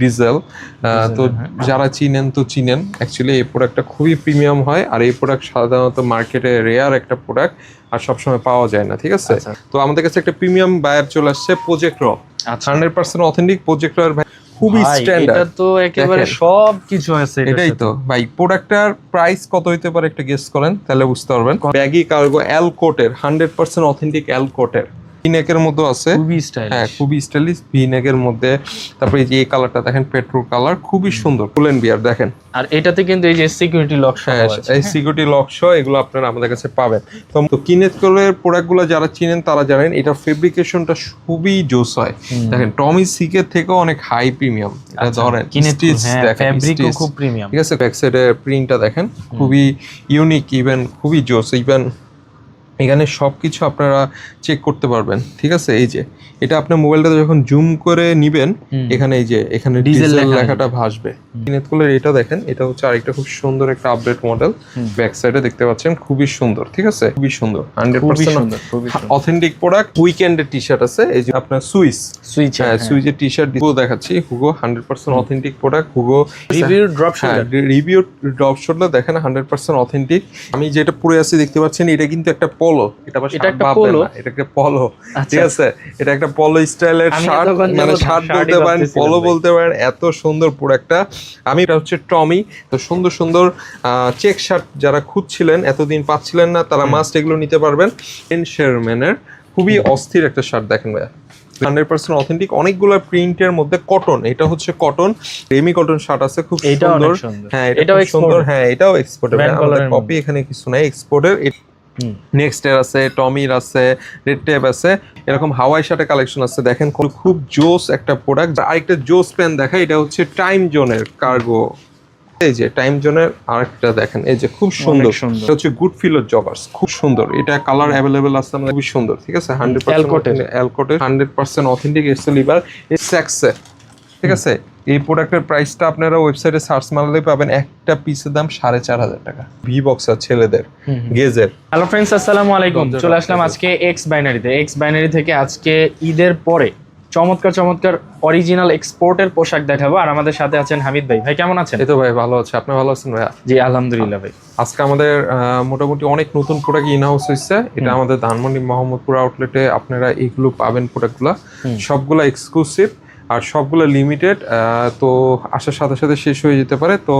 Diesel তো যারা চিনেন তো চিনেন। অ্যাকচুয়ালি এই প্রোডাক্টটা খুবই প্রিমিয়াম হয় আর এই প্রোডাক্ট সাধারণত মার্কেটে রেয়ার একটা প্রোডাক্ট আর সবসময় পাওয়া যায় না ঠিক আছে? আচ্ছা। তো আমাদের কাছে একটা প্রিমিয়াম বায়ার চলে আসছে প্রজেক্ট র হান্ড্রেড পার্সেন্ট অথেন্টিক প্রজেক্ট র খুবই ভাই, এটা স্ট্যান্ডার্ড তো একেবারে। সব কিছু আছে এটাই তো। ভাই প্রোডাক্টটার প্রাইস কত হইতে পারে একটা গেস করেন তাহলে বুঝতে পারবেন। ব্যাগি কার্গো এল কোটের হান্ড্রেড পার্সেন্ট অথেন্টিক এল কোটের ভিনেকের মধ্যে আছে। খুবই স্টাইল হ্যাঁ খুবই স্টাইলিশ ভিনেকের মধ্যে। তারপরে এই যে এই কালারটা দেখেন পেট্রোল কালার খুবই সুন্দর। কুলেন বিয়ার দেখেন। আর এটাতে কিন্তু এই যে সিকিউরিটি লক হ্যাঁ আছে। এই সিকিউরিটি লক সহ এগুলো আপনারা আমাদের কাছে পাবেন। তো তো কিনেত কলের প্রোডাক্টগুলো যারা চিনেন তারা জানেন এটা ফেব্রিকেশনটা খুবই জোস হয়। দেখেন টমি সিকের থেকেও অনেক হাই প্রিমিয়াম এটা ধরেন stitch হ্যাঁ ফ্যাব্রিকও খুব প্রিমিয়াম ঠিক আছে? ব্যাক সাইডের প্রিন্টটা দেখেন খুবই ইউনিক ইভেন খুবই জোস ইভেন এখানে সব কিছু আপনারা চেক করতে পারবেন ঠিক আছে? এই যে এটা আপনার মোবাইলটা যখন জুম করে নিবেন এখানে এই যে এখানে ডিজেল লেখাটা ভাসবে। কিনেত করলে এটা দেখেন এটা হচ্ছে আরেকটা খুব সুন্দর একটা আপডেট মডেল ব্যাক সাইডে দেখতে পাচ্ছেন খুবই সুন্দর ঠিক আছে? খুবই সুন্দর হান্ড্রেড পার্সেন্ট অথেন্টিক প্রোডাক্ট উইকেন্ডের টি শার্ট আছে এই যে আপনার সুইস সুইচ হ্যাঁ সুইজের টি শার্ট হুগো দেখাচ্ছি Hugo hundred percent authentic product Hugo review drop shoulder review drop শটটা দেখেন হান্ড্রেড পার্সেন্ট অথেন্টিক আমি যেটা পরে আছি দেখতে পাচ্ছেন এটা কিন্তু একটা পলো এটা আবার এটা একটা? না, এটা একটা পলো। ঠিক আছে? এটা একটা পলো স্টাইলের শার্ট মানে শার্ট বলতে পারেন পলো। বলতে পারেন এত সুন্দর প্রোডাক্টটা আমি এটা হচ্ছে টমি। তো সুন্দর সুন্দর চেক শার্ট যারা খুঁজছিলেন এতদিন পাচ্ছিলেন না তারা মাস্ট এগুলো নিতে পারবেন। এন শেরম্যানের খুবই অস্থির একটা শার্ট দেখেন ভাইয়া। হান্ড্রেড পার্সেন্ট অথেন্টিক অনেকগুলো প্রিন্টের মধ্যে কটন এটা হচ্ছে কটন রেমি কটন শার্ট আছে খুব সুন্দর। হ্যাঁ এটাও সুন্দর। হ্যাঁ এটাও এক্সপোর্টের কপি এখানে কিছু নাই এক্সপোর্টের হুম। নেক্সট এর আছে টমির আছে রেড টেপ আছে এরকম হাওয়াই শার্টের কালেকশন আছে। দেখেন খুব- জোস একটা প্রোডাক্ট আরেকটা জোস পেন দেখা এটা হচ্ছে টাইম জোনের কার্গো এই যে টাইম জোনের আরেকটা দেখেন এই যে খুব সুন্দর। সুন্দর। এটা হচ্ছে গুড ফিলার জগার্স খুব সুন্দর। এটা কালার অ্যাভেলেবেল আছে আমাদের খুবই সুন্দর ঠিক আছে? হান্ড্রেড। পার্সেন্ট অথেন্টিক এসে লিভার স্যাক্সে ঠিক আছে? এই প্রোডাক্টের প্রাইসটা আপনারা ওয়েবসাইটে সার্চ মারলে পাবেন একটা পিসের দাম সাড়ে চার হাজার টাকা। ভি বক্সার ছেলেদের গেজের। হ্যালো ফ্রেন্ডস আসসালামু আলাইকুম। চলে আসলাম আজকে এক্স বাইনারিতে এক্স বাইনারি থেকে আজকে ঈদের পরে চমৎকার চমৎকার অরিজিনাল এক্সপোর্টের পোশাক দেখাবো। আর আমাদের সাথে আছেন হামিদ ভাই। ভাই কেমন আছেন? এই তো ভাই ভালো আছে। আপনি ভালো আছেন ভাইয়া? জি আলহামদুলিল্লাহ ভাই। আজকে আমাদের আহ, মোটামুটি অনেক নতুন প্রোডাক্ট ইন হাউস হয়েছে এটা আমাদের ধানমন্ডি মোহাম্মদপুর আউটলেটে আপনারা এইগুলো পাবেন প্রোডাক্টগুলো সবগুলো এক্সক্লুসিভ আর সবগুলো লিমিটেড তো আসার সাথে সাথে শেষ হয়ে যেতে পারে। তো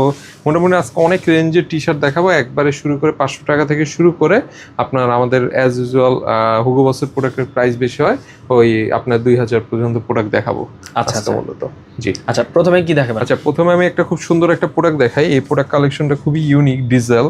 মোটামুটি আজকে অনেক রেঞ্জের টি শার্ট দেখাবো। একবারে শুরু করে পাঁচশো টাকা থেকে শুরু করে আপনার আমাদের অ্যাজ ইউজুয়াল হুগো বসের প্রোডাক্টের প্রাইস বেশি হয় ওই আপনার দুই হাজার পর্যন্ত প্রোডাক্ট দেখাবো আচ্ছা, আচ্ছা। মূলত। জি। আচ্ছা প্রথমে কি দেখাবেন? আচ্ছা প্রথমে আমি একটা খুব সুন্দর একটা প্রোডাক্ট দেখাই। এই প্রোডাক্ট কালেকশনটা খুবই ইউনিক ডিজেল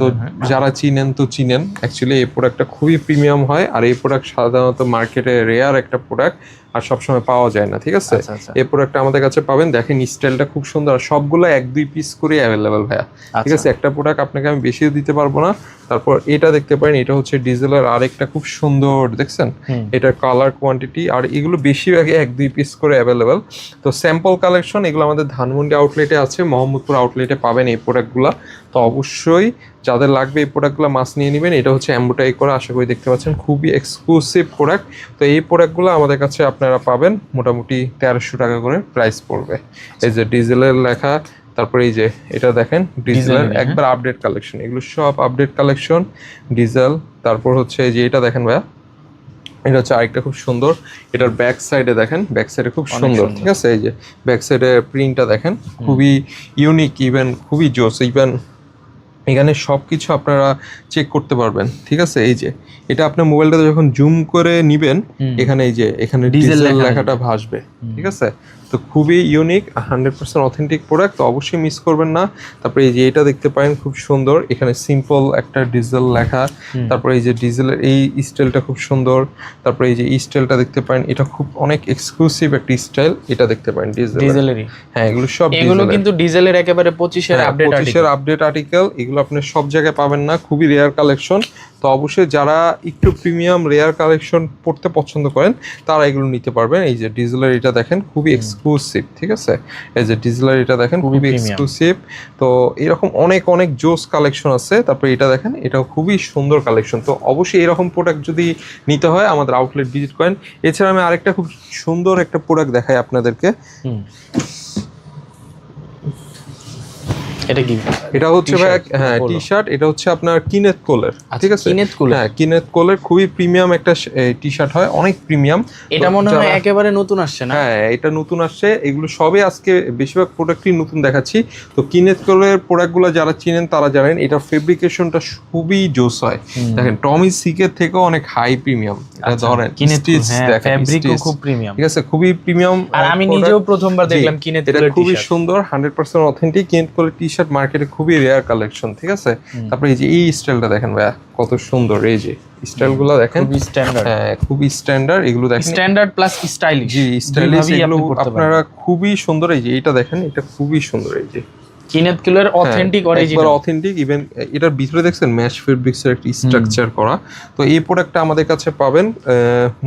তো যারা চিনেন তো চিনেন। অ্যাকচুয়ালি এই প্রোডাক্টটা খুবই প্রিমিয়াম হয়। আর এই প্রোডাক্ট সাধারণত মার্কেটে রেয়ার একটা প্রোডাক্ট আর সবসময় পাওয়া যায় না ঠিক আছে আচ্ছা, আচ্ছা। এই প্রোডাক্টটা আমাদের কাছে পাবেন দেখেন স্টাইলটা খুব সুন্দর আর সবগুলো এক দুই পিস করে অ্যাভেলেবেল ভাইয়া ঠিক আচ্ছা। আছে একটা প্রোডাক্ট আপনাকে আমি বেশিও দিতে পারব না তারপর এটা দেখতে পারেন এটা হচ্ছে ডিজেলের আরেকটা খুব সুন্দর দেখছেন। এটার কালার কোয়ান্টিটি আর এগুলো বেশিরভাগই এক দুই পিস করে অ্যাভেলেবেল তো স্যাম্পল কালেকশন এগুলো আমাদের ধানমন্ডি আউটলেটে আছে মোহাম্মদপুর আউটলেটে পাবেন এই প্রোডাক্টগুলো তো অবশ্যই যাদের লাগবে এই প্রোডাক্টগুলো মাছ নিয়ে নেবেন এটা হচ্ছে এম্বোটাই করা আশা করি দেখতে পাচ্ছেন খুবই এক্সক্লুসিভ প্রোডাক্ট তো এই প্রোডাক্টগুলো আমাদের কাছে আপনারা পাবেন মোটামুটি তেরোশো টাকা করে প্রাইস পড়বে। এই যে ডিজেলের লেখা তারপরে এই যে এটা দেখেন ডিজেলের হ্যাঁ। একবার আপডেট কালেকশন এগুলো সব আপডেট কালেকশন ডিজেল তারপর হচ্ছে এই যে এটা দেখেন ভাইয়া এটা হচ্ছে আরেকটা খুব সুন্দর এটার ব্যাক সাইডে দেখেন ব্যাক সাইডে খুব সুন্দর ঠিক আছে? এই যে ব্যাক সাইডে প্রিন্টটা দেখেন খুবই ইউনিক ইভেন খুবই জোস ইভেন এখানে সব কিছু আপনারা চেক করতে পারবেন ঠিক আছে? এই যে এটা আপনার মোবাইলটাতে যখন জুম করে নিবেন এখানে এই যে এখানে ডিজেল লেখাটা ভাসবে ঠিক আছে? তো খুবই unique hundred percent authentic product তো অবশ্যই মিস করবেন না। তারপরে এই যে এটা দেখতে পারেন খুব সুন্দর। এখানে সিম্পল একটা ডিজেল লেখা। তারপরে এই যে ডিজেলের এই স্টাইলটা খুব সুন্দর। তারপরে এই যে এই স্টাইলটা দেখতে পারেন এটা খুব অনেক এক্সক্লুসিভ একটা স্টাইল এটা দেখতে পারেন ডিজেল ডিজেলেরই হ্যাঁ এগুলো সব এগুলো কিন্তু ডিজেলের একেবারে পঁচিশের হ্যাঁ, আপডেট পঁচিশের আপডেট আর্টিকেল এগুলো আপনি সব জায়গায় পাবেন না খুবই রেয়ার কালেকশন তো অবশ্যই যারা একটু প্রিমিয়াম রেয়ার কালেকশন পড়তে পছন্দ করেন তারা এগুলো নিতে পারবেন। এই যে ডিজেলের এটা দেখেন খুবই এক্সক্লুসিভ এক্সক্লুসিভ ঠিক আছে? এই যে ডিজেলার এটা দেখেন খুবই এক্সক্লুসিভ তো এরকম অনেক অনেক জোস কালেকশন আছে। তারপরে এটা দেখেন এটাও খুবই সুন্দর কালেকশন তো অবশ্যই এরকম প্রোডাক্ট যদি নিতে হয় আমাদের আউটলেট ভিজিট করেন। এছাড়া আমি আরেকটা খুব সুন্দর একটা প্রোডাক্ট দেখাই আপনাদেরকে। এটা কি? এটা হচ্ছে ভাই হ্যাঁ টি শার্ট এটা হচ্ছে আপনার কিনেত কোলের ঠিক আছে? কিনেত কুলে হ্যাঁ কিনেত কোলের খুবই প্রিমিয়াম একটা টি শার্ট হয় অনেক প্রিমিয়াম এটা মনে হয় একেবারে নতুন আসছে না? হ্যাঁ এটা নতুন আসছে এগুলো সবে আজকে বেশিরভাগ প্রোডাক্টই নতুন দেখাচ্ছি। তো কিনেত কোলের প্রোডাক্টগুলো যারা চিনেন তারা জানেন এটা ফেব্রিকেশনটা খুবই জোস হয়। দেখেন টমি সিকের থেকেও অনেক হাই প্রিমিয়াম এটা ধরেন কিনেত stitch হ্যাঁ দেখেন, ফ্যাব্রিকও খুব প্রিমিয়াম ঠিক আছে খুবই প্রিমিয়াম আর আমি নিজেও প্রথমবার দেখলাম কিনেত এটা খুবই সুন্দর হান্ড্রেড পার্সেন্ট অথেন্টিক কিনেত কোলের টি শার্ট মার্কেটে খুবই রেয়ার কালেকশন ঠিক আছে? তারপরে এই যে এই স্টাইলটা দেখেন ভাইয়া কত সুন্দর এই যে স্টাইলগুলো দেখেন। খুবই স্ট্যান্ডার্ড হ্যাঁ খুবই স্ট্যান্ডার্ড এগুলো দেখেন। স্ট্যান্ডার্ড প্লাস স্টাইলিশ জি স্টাইলিশ এগুলো আপনারা খুবই সুন্দর এই যে এটা দেখেন এটা খুবই সুন্দর এই যে। কিনেত কুলের অথেন্টিক একবার অরিজিনাল অথেন্টিক ইভেন এটার ভিতরে দেখছেন ম্যাশ ফেব্রিক্স এর একটা স্ট্রাকচার করা। তো এই প্রোডাক্টটা আমাদের কাছে পাবেন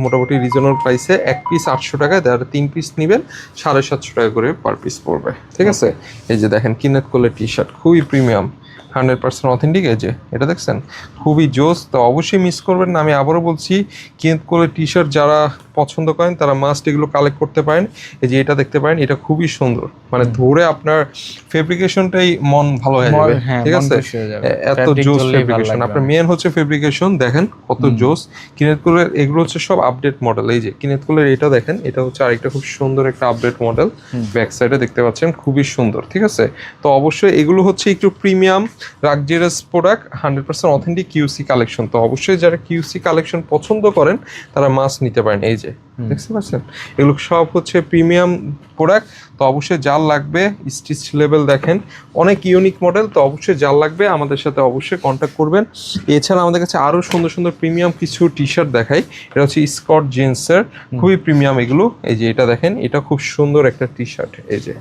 মোটামুটি রিজনেবল প্রাইসে এক পিস আটশো টাকায় যারা তিন পিস নেবেন সাড়ে সাতশো টাকা করে পার পিস পড়বে। ঠিক আছে? এই যে দেখেন কিনেত কোলের টি শার্ট খুবই প্রিমিয়াম হান্ড্রেড পার্সেন্ট অথেন্টিক এই যে এটা দেখছেন? খুবই জোস তো অবশ্যই মিস করবেন না আমি আবারও বলছি কিনেত কোলের টি শার্ট যারা পছন্দ করেন তারা মাস্ট এগুলো কালেক্ট করতে পারেন। এই যে এটা দেখতে পারেন এটা খুবই সুন্দর। মানে ধরে আপনার ফেব্রিকেশনটাই মন ভালো হয়ে যাবে হ্যাঁ ঠিক আছে? এত জোস ফেব্রিকেশন আপনার মেন হচ্ছে ফেব্রিকেশন দেখেন কত জোস। কিনেত কুলের এগুলো হচ্ছে সব আপডেট মডেল এই যে কিনেত কুলের এটা দেখেন এটা হচ্ছে আরেকটা খুব সুন্দর একটা আপডেট মডেল ব্যাক সাইডে দেখতে পাচ্ছেন খুবই সুন্দর ঠিক আছে? তো অবশ্যই এগুলো হচ্ছে একটু premium luxurious product hundred percent authentic QC collection. তো অবশ্যই যারা কিউসি কালেকশন পছন্দ করেন তারা মাছ নিতে পারেন। এই যে দেখতে পাচ্ছেন? এগুলো সব হচ্ছে প্রিমিয়াম প্রোডাক্ট। তো অবশ্যই যার লাগবে স্টিচ লেভেল দেখেন। অনেক ইউনিক মডেল তো অবশ্যই যার লাগবে আমাদের সাথে অবশ্যই কন্ট্যাক্ট করবেন। এছাড়া আমাদের কাছে আরও সুন্দর সুন্দর প্রিমিয়াম কিছু টি শার্ট দেখাই। এটা হচ্ছে স্কট জিন্সের খুবই প্রিমিয়াম এগুলো। এই যে এটা দেখেন এটা খুব সুন্দর একটা টি শার্ট এই যে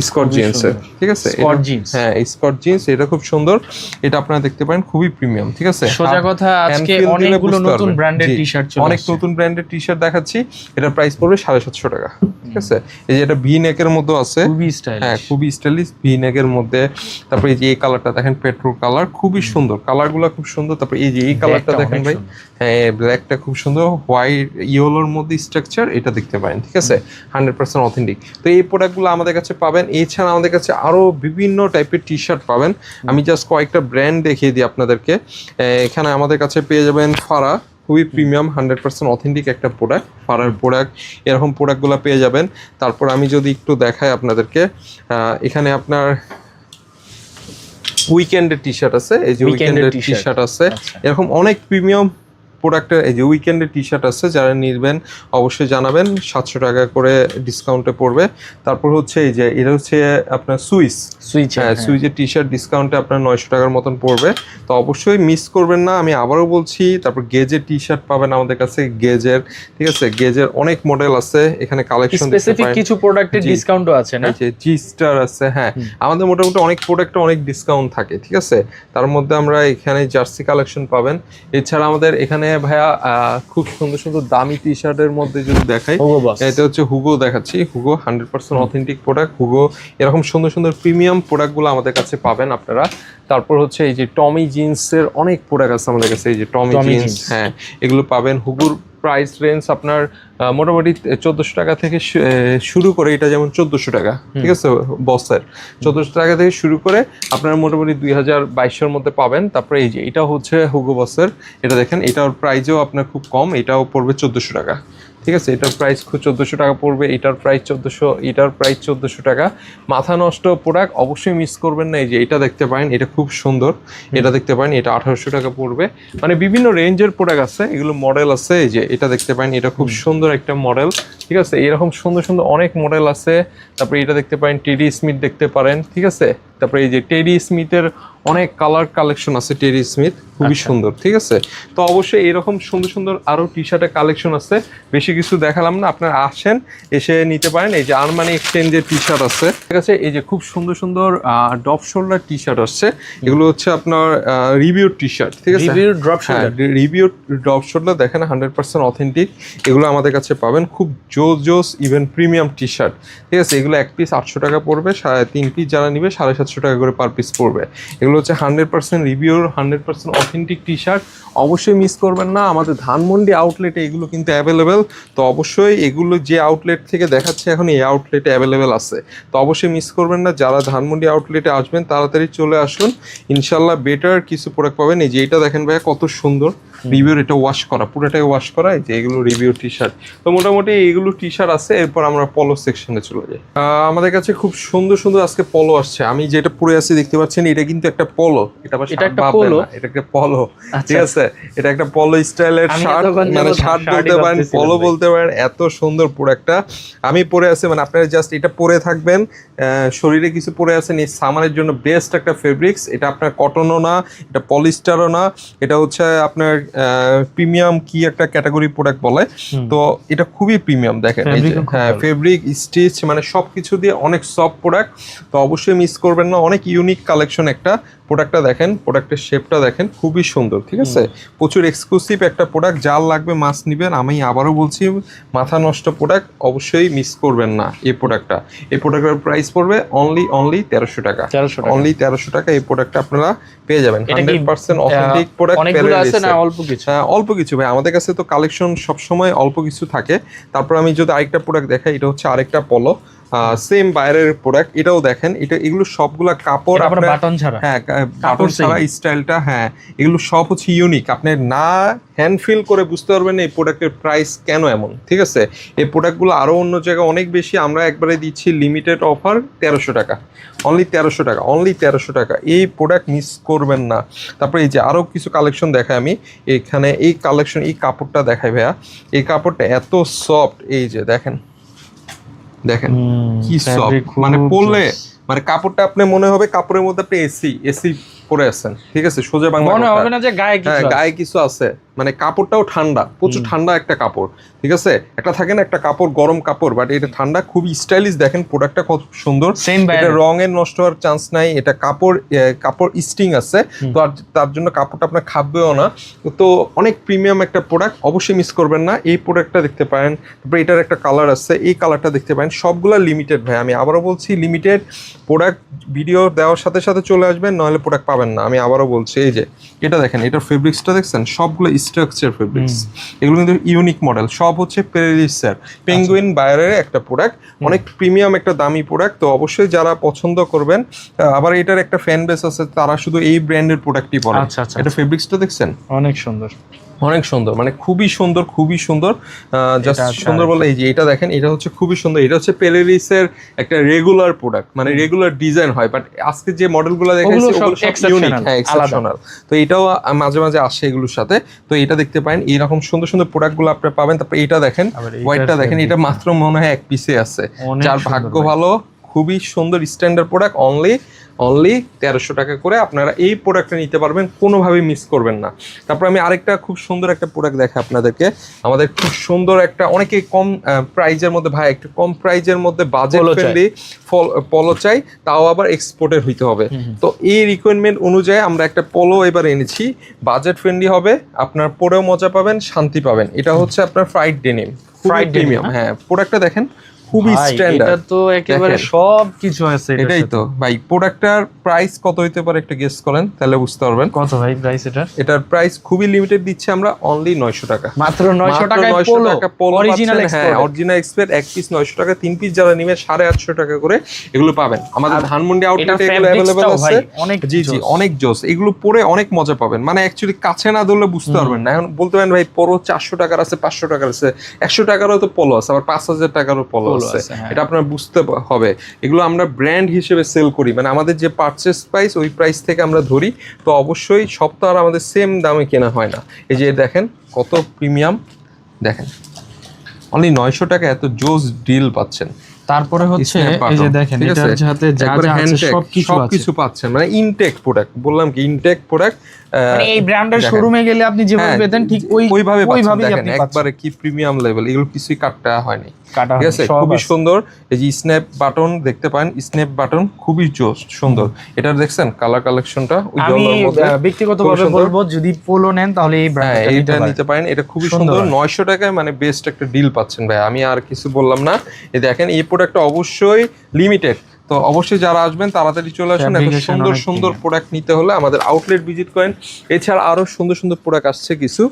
স্কট জিন্সের ঠিক আছে? এটা- jeans। হ্যাঁ স্কট জিন্স এটা খুব সুন্দর। এটা আপনারা দেখতে পারেন খুবই প্রিমিয়াম ঠিক আছে? সোজা কথা আজকে অনেকগুলো নতুন পারবেন। ব্র্যান্ডের টি শার্ট চলে অনেক নতুন ব্র্যান্ডের টি শার্ট দেখাচ্ছি। এটার প্রাইস পড়বে সাড়ে সাতশো টাকা ঠিক আছে? এই যে এটা ভি নেকের মধ্যে আছে। খুবই স্টাইল হ্যাঁ খুবই স্টাইলিশ ভি নেকের মধ্যে। তারপরে এই যে এই কালারটা দেখেন পেট্রোল কালার খুবই সুন্দর। কালারগুলো খুব সুন্দর। তারপরে এই যে এই কালারটা দেখেন ভাই। হ্যাঁ ব্ল্যাকটা খুব সুন্দর। হোয়াইট ইয়েলোর মধ্যে স্ট্রাকচার এটা দেখতে পারেন ঠিক আছে? হান্ড্রেড পার্সেন্ট অথেন্টিক তো এই প্রোডাক্টগুলো আমাদের কাছে পাবেন। এছাড়া আমাদের কাছে আরও বিভিন্ন টাইপের টি শার্ট পাবেন। আমি জাস্ট কয়েকটা ব্র্যান্ড দেখিয়ে দিই আপনাদেরকে। এখানে আমাদের কাছে পেয়ে যাবেন ফারা। খুবই প্রিমিয়াম হান্ড্রেড পার্সেন্ট অথেন্টিক একটা প্রোডাক্ট ফারার প্রোডাক্ট এরকম প্রোডাক্টগুলো পেয়ে যাবেন। তারপর আমি যদি একটু দেখাই আপনাদেরকে আহ, এখানে আপনার উইকেন্ডের টি শার্ট আছে। এই যে উইকেন্ডের টি শার্ট আছে। আচ্ছা। এরকম অনেক প্রিমিয়াম প্রোডাক্টের এই যে উইকেন্ডের টি শার্ট আছে যারা নিবেন অবশ্যই জানাবেন সাতশো টাকা করে ডিসকাউন্টে পড়বে। তারপর হচ্ছে এই যে এটা হচ্ছে আপনার সুইস সুইচ হ্যাঁ সুইচের টি শার্ট ডিসকাউন্টে আপনার নয়শো টাকার মতন পড়বে। তো অবশ্যই মিস করবেন না আমি আবারও বলছি তারপর গেজের টি শার্ট পাবেন আমাদের কাছে গেজের ঠিক আছে? গেজের অনেক মডেল আছে এখানে কালেকশন স্পেসিফিক কিছু প্রোডাক্টের। ডিসকাউন্টও আছে না? যে জি স্টার আছে হ্যাঁ। আমাদের মোটামুটি অনেক প্রোডাক্টে অনেক ডিসকাউন্ট থাকে ঠিক আছে? তার মধ্যে আমরা এখানে জার্সি কালেকশন পাবেন। এছাড়া আমাদের এখানে ভাইয়া আহ, খুব সুন্দর সুন্দর দামি টি শার্টের মধ্যে যদি দেখাই এটা হচ্ছে হুগো দেখাচ্ছি। Hugo hundred percent authentic product Hugo এরকম সুন্দর সুন্দর প্রিমিয়াম প্রোডাক্টগুলো আমাদের কাছে পাবেন আপনারা। তারপর হচ্ছে এই যে টমি জিন্সের অনেক প্রোডাক্ট আছে আমাদের কাছে। এই যে টমি জিন্স হ্যাঁ এগুলো পাবেন হুগুর প্রাইস রেঞ্জ আপনার মোটামুটি চোদ্দোশো টাকা থেকে শুরু করে এটা যেমন চোদ্দোশো টাকা ঠিক আছে বসের। চোদ্দোশো টাকা থেকে শুরু করে আপনারা মোটামুটি দুই হাজার বাইশের মধ্যে পাবেন। তারপরে এই যে এটা হচ্ছে হুগো বসের এটা দেখেন এটার প্রাইসও আপনার খুব কম এটাও পড়বে চোদ্দোশো টাকা। ঠিক আছে? এটার প্রাইস খুব চোদ্দোশো টাকা পড়বে এটার প্রাইস চোদ্দোশো এটার প্রাইস চোদ্দোশো টাকা। মাথা নষ্ট প্রোডাক্ট অবশ্যই মিস করবেন না। এই যে এটা দেখতে পারেন এটা খুব সুন্দর। এটা দেখতে পারেন এটা আঠারোশো টাকা পড়বে। মানে বিভিন্ন রেঞ্জের প্রোডাক্ট আছে এগুলো মডেল আছে। এই যে এটা দেখতে পারেন এটা খুব সুন্দর একটা মডেল ঠিক আছে? এরকম সুন্দর সুন্দর অনেক মডেল আছে। তারপরে এটা দেখতে পারেন টিডি স্মিথ দেখতে পারেন ঠিক আছে? তারপরে এই যে টেরি স্মিথের অনেক কালার কালেকশন আছে টেরি স্মিথ খুবই আচ্ছা। সুন্দর ঠিক আছে? তো অবশ্যই এরকম সুন্দর সুন্দর আরও টি শার্টের কালেকশন আছে। বেশি কিছু দেখালাম না আপনারা আসেন এসে নিতে পারেন। এই যে আরমানি এক্সচেঞ্জের টি শার্ট আছে ঠিক আছে? এই যে খুব সুন্দর সুন্দর ডপ শোল্ডার টি শার্ট আসছে। এগুলো হচ্ছে আপনার রিভিউ টি শার্ট ঠিক আছে? Review drop review drop shoulder দেখেন হান্ড্রেড পার্সেন্ট অথেন্টিক এগুলো আমাদের কাছে পাবেন খুব জোস জোস ইভেন প্রিমিয়াম টি শার্ট ঠিক আছে? এগুলো এক পিস আটশো টাকা পড়বে সাড়ে তিন পিস যারা নিবে সাড়ে সাতশো টাকা করে পার পিস পড়বে। এগুলো হচ্ছে hundred percent রিভিউর hundred percent authentic T shirt অবশ্যই মিস করবেন না আমাদের ধানমন্ডি আউটলেটে এগুলো কিন্তু অ্যাভেলেবেল তো অবশ্যই এগুলো যে আউটলেট থেকে দেখাচ্ছে এখন এই আউটলেটে অ্যাভেলেবেল আছে। তো অবশ্যই মিস করবেন না যারা ধানমন্ডি আউটলেটে আসবেন তাড়াতাড়ি চলে আসুন। ইনশাল্লাহ বেটার কিছু প্রোডাক্ট পাবেন। এই যে এটা দেখেন ভাইয়া কত সুন্দর। রিভিউর এটা ওয়াশ করা পুরোটাই ওয়াশ করা এই যে এগুলো রিভিউ টি শার্ট তো মোটামুটি এইগুলো টি শার্ট আছে এরপর আমরা পলো সেকশনে চলে যাই। আহ, আমাদের কাছে খুব সুন্দর সুন্দর আজকে পলো আসছে। আমি যেটা পরে আছে দেখতে পাচ্ছেন এটা কিন্তু একটা পলো এটা এটা একটা? না, এটা একটা পলো। ঠিক আছে? এটা একটা পলো স্টাইলের শার্ট মানে শার্ট বলতে পারেন পলো বলতে পারেন এত সুন্দর প্রোডাক্টটা আমি পরে আছে মানে আপনারা জাস্ট এটা পরে থাকবেন। শরীরে কিছু পরে আছেন এই সামারের জন্য বেস্ট একটা ফেব্রিক্স এটা আপনার কটনও না এটা পলিস্টারও না। এটা হচ্ছে আপনার প্রিমিয়াম কি একটা ক্যাটাগরি প্রোডাক্ট বলে? তো এটা খুবই প্রিমিয়াম দেখেন খুব হ্যাঁ ফেব্রিক স্টিচ মানে সব কিছু দিয়ে অনেক সফট প্রোডাক্ট তো অবশ্যই মিস করবেন না অনেক ইউনিক কালেকশন একটা প্রোডাক্টটা দেখেন প্রোডাক্টের শেপটা দেখেন খুবই সুন্দর ঠিক আছে? প্রচুর এক্সক্লুসিভ একটা প্রোডাক্ট যার লাগবে মাছ নিবেন। আমি আবারও বলছি মাথা নষ্ট প্রোডাক্ট অবশ্যই মিস করবেন না এই প্রোডাক্টটা এই প্রোডাক্টের প্রাইস পড়বে অনলি অনলি তেরোশো টাকা। অনলি তেরোশো টাকা এই প্রোডাক্টটা আপনারা পেয়ে যাবেন। হান্ড্রেড পার্সেন্ট অথেন্টিক প্রোডাক্ট অল্প কিছু? হ্যাঁ, অল্প কিছু ভাই। আমাদের কাছে তো কালেকশন সবসময় অল্প কিছু থাকে। তারপর আমি যদি আরেকটা প্রোডাক্ট দেখাই এটা হচ্ছে আরেকটা পলো সেম বাইরের প্রোডাক্ট এটাও দেখেন এটা এগুলো সবগুলা কাপড় আপনার বাটন ছাড়া। হ্যাঁ কাপড় ছাড়া স্টাইলটা হ্যাঁ এগুলো সব হচ্ছে ইউনিক আপনি না হ্যান্ড ফিল করে বুঝতে পারবেন এই প্রোডাক্টের প্রাইস কেন এমন ঠিক আছে? এই প্রোডাক্টগুলো আরও অন্য জায়গায় অনেক বেশি আমরা একবারে দিচ্ছি লিমিটেড অফার তেরোশো টাকা। অনলি তেরোশো টাকা অনলি তেরোশো টাকা। এই প্রোডাক্ট মিস করবেন না। তারপরে এই যে আরও কিছু কালেকশন দেখাই আমি। এখানে এই কালেকশন এই কাপড়টা দেখাই ভাইয়া। এই কাপড়টা এত সফট এই যে দেখেন। দেখেন কি সফট মানে পরলে মানে কাপড়টা আপনি মনে হবে কাপড়ের মধ্যে আপনি এসি এসি পরে আছেন। ঠিক আছে সোজা বাংলা মনে হবে না যে গায়ে কিছু হ্যাঁ আছে। গায়ে কিছু আছে। মানে কাপড়টাও ঠান্ডা প্রচুর ঠান্ডা একটা কাপড়। ঠিক আছে? একটা থাকে না একটা কাপড় গরম কাপড় বাট এটা ঠান্ডা খুব স্টাইলিশ দেখেন প্রোডাক্টটা কত সুন্দর। এটা। রঙের নষ্ট হওয়ার চান্স নাই এটা কাপড় কাপড় স্টিং আছে। তো আর তার জন্য কাপড়টা আপনার খাবেও না। তো অনেক প্রিমিয়াম একটা প্রোডাক্ট অবশ্যই মিস করবেন না। এই প্রোডাক্টটা দেখতে পারেন তারপরে এটার একটা কালার আছে এই কালারটা দেখতে পারেন। সবগুলা লিমিটেড ভাই আমি আবারও বলছি লিমিটেড প্রোডাক্ট ভিডিও দেওয়ার সাথে সাথে চলে আসবেন নাহলে প্রোডাক্ট পাবেন না। আমি আবারও বলছি এই যে এটা দেখেন এটা ফেব্রিক্সটা দেখছেন? সবগুলো স্ট্রাকচার ফেব্রিক্স এগুলো কিন্তু ইউনিক মডেল সব হচ্ছে পেরিসের পেঙ্গুইন বাইরের একটা প্রোডাক্ট অনেক প্রিমিয়াম একটা দামি প্রোডাক্ট তো অবশ্যই যারা পছন্দ করবেন আবার এটার একটা ফ্যান বেস আছে তারা শুধু এই ব্র্যান্ডের প্রোডাক্টই পরে। আচ্ছা, আচ্ছা, এটা ফেব্রিক্সটা দেখছেন? অনেক সুন্দর। অনেক সুন্দর মানে খুবই সুন্দর খুবই সুন্দর। জাস্ট এটা সুন্দর বলে এই যে এটা দেখেন এটা হচ্ছে খুবই সুন্দর এটা হচ্ছে পেলেরিসের একটা রেগুলার প্রোডাক্ট মানে রেগুলার ডিজাইন হয় বাট আজকে যে মডেলগুলো দেখাচ্ছি ওগুলো সব ইউনিক হ্যাঁ এক্সেপশনাল তো এটাও মাঝে মাঝে আসে এগুলোর সাথে তো এটা দেখতে পারেন এইরকম সুন্দর সুন্দর প্রোডাক্টগুলো আপনি পাবেন তারপর এটা দেখেন হোয়াইটটা দেখেন এটা মাত্র মনে হয় এক পিসে আছে যার ভাগ্য ভালো খুবই সুন্দর স্ট্যান্ডার্ড প্রোডাক্ট অনলি অনলি তেরোশো টাকা করে আপনারা এই প্রোডাক্টটা নিতে পারবেন কোনোভাবেই মিস করবেন না। তারপর আমি আরেকটা খুব সুন্দর একটা প্রোডাক্ট দেখাই আপনাদেরকে। আমাদের খুব সুন্দর একটা অনেকে কম প্রাইজের মধ্যে ভাই একটু কম প্রাইজের মধ্যে বাজেট ফ্রেন্ডলি পলো চাই তাও আবার এক্সপোর্টের হইতে হবে। তো এই রিকোয়ারমেন্ট অনুযায়ী আমরা একটা পলো এবার এনেছি। বাজেট ফ্রেন্ডলি হবে আপনার পরেও মজা পাবেন শান্তি পাবেন। এটা হচ্ছে আপনার ফ্রাইড ডেনিম ফ্রাইড না? হ্যাঁ প্রোডাক্টটা দেখেন খুবই স্ট্যান্ডার্ড এটা তো একেবারে সব কিছু আছে এটাই তো। ভাই প্রোডাক্টটার প্রাইস কত হইতে পারে একটা গেস করেন তাহলে বুঝতে পারবেন। কত ভাই প্রাইস এটা এটার প্রাইস খুবই লিমিটেড দিচ্ছি আমরা অনলি নয়শো টাকা। মাত্র 900 টাকায় পোলো টাকা পোলো অরিজিনাল হ্যাঁ অরিজিনাল এক পিস নয়শো টাকা তিন পিস যারা নিবে সাড়ে আটশো টাকা করে এগুলো পাবেন। আমাদের ধানমন্ডি আউটলেটে এগুলো অ্যাভেলেবেল আছে। অনেক জি জি অনেক জোস এগুলো পরে অনেক মজা পাবেন। মানে অ্যাকচুয়ালি কাছে না ধরলে বুঝতে পারবেন না। এখন বলতে পারেন ভাই পরো চারশো টাকার আছে পাঁচশো টাকার আছে। একশো টাকারও তো পলো আছে আবার পাঁচ হাজার টাকারও পলো আছে। হ্যাঁ। এটা আপনার বুঝতে হবে। এগুলো আমরা ব্র্যান্ড হিসেবে সেল করি। মানে আমাদের যে পারচেস প্রাইস ওই প্রাইস থেকে আমরা ধরি। তো অবশ্যই সপ্তাহ আমাদের সেম দামে কেনা হয় না। এই যে দেখেন কত প্রিমিয়াম দেখেন অনলি নয়শো টাকা এত জোস ডিল পাচ্ছেন। তারপরে হচ্ছে এই যে দেখেন এটার সাথে যা যা আছে সবকিছু আছে। সবকিছু পাচ্ছেন। মানে ইনটেক প্রোডাক্ট বললাম কি ইনটেক প্রোডাক্ট মানে এই ব্র্যান্ডের শোরুমে গেলে আপনি যেভাবে হ্যাঁ, পেতেন ঠিক ওই ওইভাবে পাচ্ছেন, ওইভাবেই দেখেন আপনি একবারে কি প্রিমিয়াম লেভেল এগুলো কিছুই কাটটা হয়নি। ঠিক আছে? খুবই সুন্দর। এই যে স্ন্যাপ বাটন দেখতে পান স্ন্যাপ বাটন খুবই জোস সুন্দর। এটা দেখছেন কালার কালেকশনটা আমি উজ্জ্বলের মধ্যে। ব্যক্তিগতভাবে বলব যদি পোলো নেন তাহলে এই ব্র্যান্ডটা এইটা নিতে পারেন। এটা খুবই সুন্দর। সুন্দর হয়। নয়শো টাকায় মানে বেস্ট একটা ডিল পাচ্ছেন ভাই। আমি আর কিছু বললাম না। এই দেখেন এই প্রোডাক্টটা অবশ্যই লিমিটেড তো অবশ্যই যারা আসবেন তাড়াতাড়ি চলে আসুন। এত সুন্দর সুন্দর প্রোডাক্ট নিতে হলে আমাদের আউটলেট ভিজিট করেন। এছাড়া আরও সুন্দর সুন্দর প্রোডাক্ট আসছে কিছু।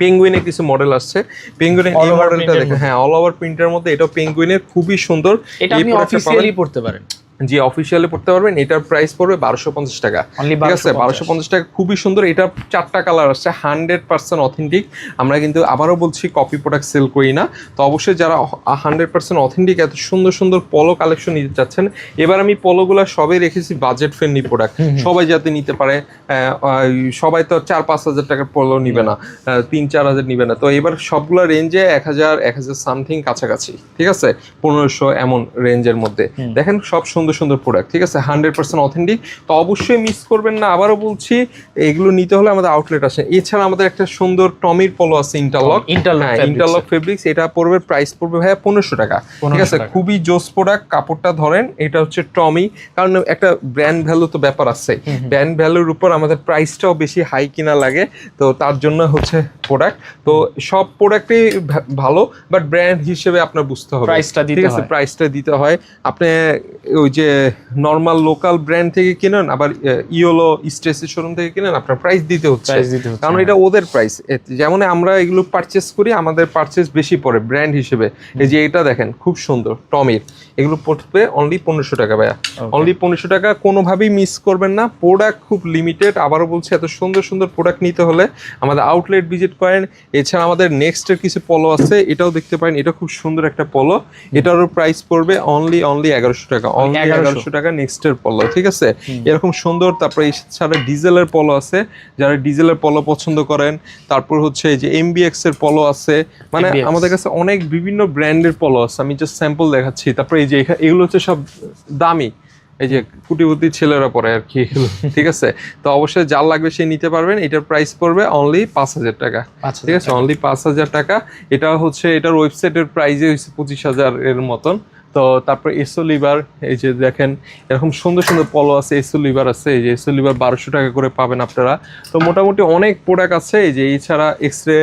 পেঙ্গুইনের কিছু মডেল আসছে। পেঙ্গুইনের এই মডেলটা দেখেন। হ্যাঁ অল ওভার প্রিন্টের মধ্যে এটা পেঙ্গুইনের খুবই সুন্দর। এটা আপনি অফিসিয়ালি পড়তে পারেন। জি অফিসিয়ালি পড়তে পারবেন এটার প্রাইস পড়বে বারোশো পঞ্চাশ টাকা। ঠিক আছে? বারোশো পঞ্চাশ। টাকা খুবই সুন্দর। এটা চারটা কালার আসছে হান্ড্রেড পার্সেন্ট অথেন্টিক আমরা কিন্তু আবারও বলছি কপি প্রোডাক্ট সেল করি না। তো অবশ্যই যারা হান্ড্রেড পার্সেন্ট অথেন্টিক এত সুন্দর সুন্দর পলো কালেকশন নিতে চাচ্ছেন এবার আমি পলোগুলো সবই রেখেছি বাজেট ফ্রেন্ডলি প্রোডাক্ট সবাই যাতে নিতে পারে সবাই তো চার পাঁচ হাজার টাকার পলো নিবে না। তিন চার হাজার নিবে না। তো এবার সবগুলো রেঞ্জে এক হাজার এক হাজার সামথিং কাছাকাছি। ঠিক আছে? পনেরোশো এমন রেঞ্জের মধ্যে। দেখেন সব সুন্দর সুন্দর সুন্দর প্রোডাক্ট ঠিক আছে? হান্ড্রেড পার্সেন্ট অথেন্টিক তো অবশ্যই মিস করবেন না। আবারও বলছি এগুলো নিতে হলে আমাদের আউটলেট আসে এছাড়া আমাদের একটা সুন্দর টমির পলো আছে ইন্টারলক হ্যাঁ ইন্টারলক ফেব্রিক্স এটা পড়বে প্রাইস পড়বে ভাইয়া পনেরোশো টাকা। ঠিক আছে? খুবই জোস প্রোডাক্ট কাপড়টা ধরেন এটা হচ্ছে টমি। কারণ একটা ব্র্যান্ড ভ্যালু তো ব্যাপার আছে। ব্র্যান্ড ভ্যালুর উপর আমাদের প্রাইসটাও বেশি হাই কিনা লাগে। তো তার জন্য হচ্ছে প্রোডাক্ট তো সব প্রোডাক্টই ভালো বাট ব্র্যান্ড হিসেবে আপনার বুঝতে হবে। Price টা দিতে ঠিক আছে? হয়। প্রাইসটা দিতে হয়। আপনি ওই যে নর্মাল লোকাল ব্র্যান্ড থেকে কিনেন আবার ইওলো স্টেসি শোরুম থেকে কিনেন আপনার প্রাইস দিতে হচ্ছে। কারণ হ্যাঁ। এটা ওদের প্রাইস যেমন আমরা এগুলো পারচেস করি আমাদের পারচেস বেশি পড়ে ব্র্যান্ড হিসেবে। এই যে এটা দেখেন খুব সুন্দর টমির। এগুলো পড়বে অনলি পনেরোশো টাকা ভাইয়া। অনলি পনেরোশো টাকা কোনোভাবেই মিস করবেন না। প্রোডাক্ট খুব লিমিটেড আবারও বলছি এত সুন্দর সুন্দর প্রোডাক্ট নিতে হলে আমাদের আউটলেট ভিজিট করেন। এছাড়া আমাদের নেক্সটের কিছু পলো আছে এটাও দেখতে পারেন এটা খুব সুন্দর একটা পলো এটারও প্রাইস পড়বে অনলি অনলি এগারোশো টাকা। অনলি 1100 এগারোশো। টাকা নেক্সটের পলো ঠিক আছে? এরকম সুন্দর তারপরে এছাড়া ডিজেলের পলো আছে। যারা ডিজেলের পলো পছন্দ করেন তারপর হচ্ছে এই যে এমবিএক্স এর পলো আছে। মানে আমাদের কাছে অনেক বিভিন্ন ব্র্যান্ডের পলো আছে। আমি জাস্ট স্যাম্পল দেখাচ্ছি। তারপরে এই যে এগুলো হচ্ছে সব দামি। এই যে কুটিপতি ছেলেরা পরে আর কি। ঠিক আছে? তো অবশ্যই যার লাগবে সে নিতে পারবেন। এটার প্রাইস পড়বে অনলি পাঁচ হাজার টাকা। ঠিক আছে? অনলি পাঁচ হাজার টাকা। এটা হচ্ছে এটার ওয়েবসাইটের প্রাইসে হচ্ছে পঁচিশ হাজার এর মতন। তো তারপর এসো লিভার, এই যে দেখেন, এরকম সুন্দর সুন্দর পলো আছে, এসো লিভার আছে, এই যে এসো লিভার বারোশো টাকা করে পাবেন আপনারা। তো মোটামুটি অনেক প্রোডাক্ট আছে, এই যে এছাড়া এক্স রে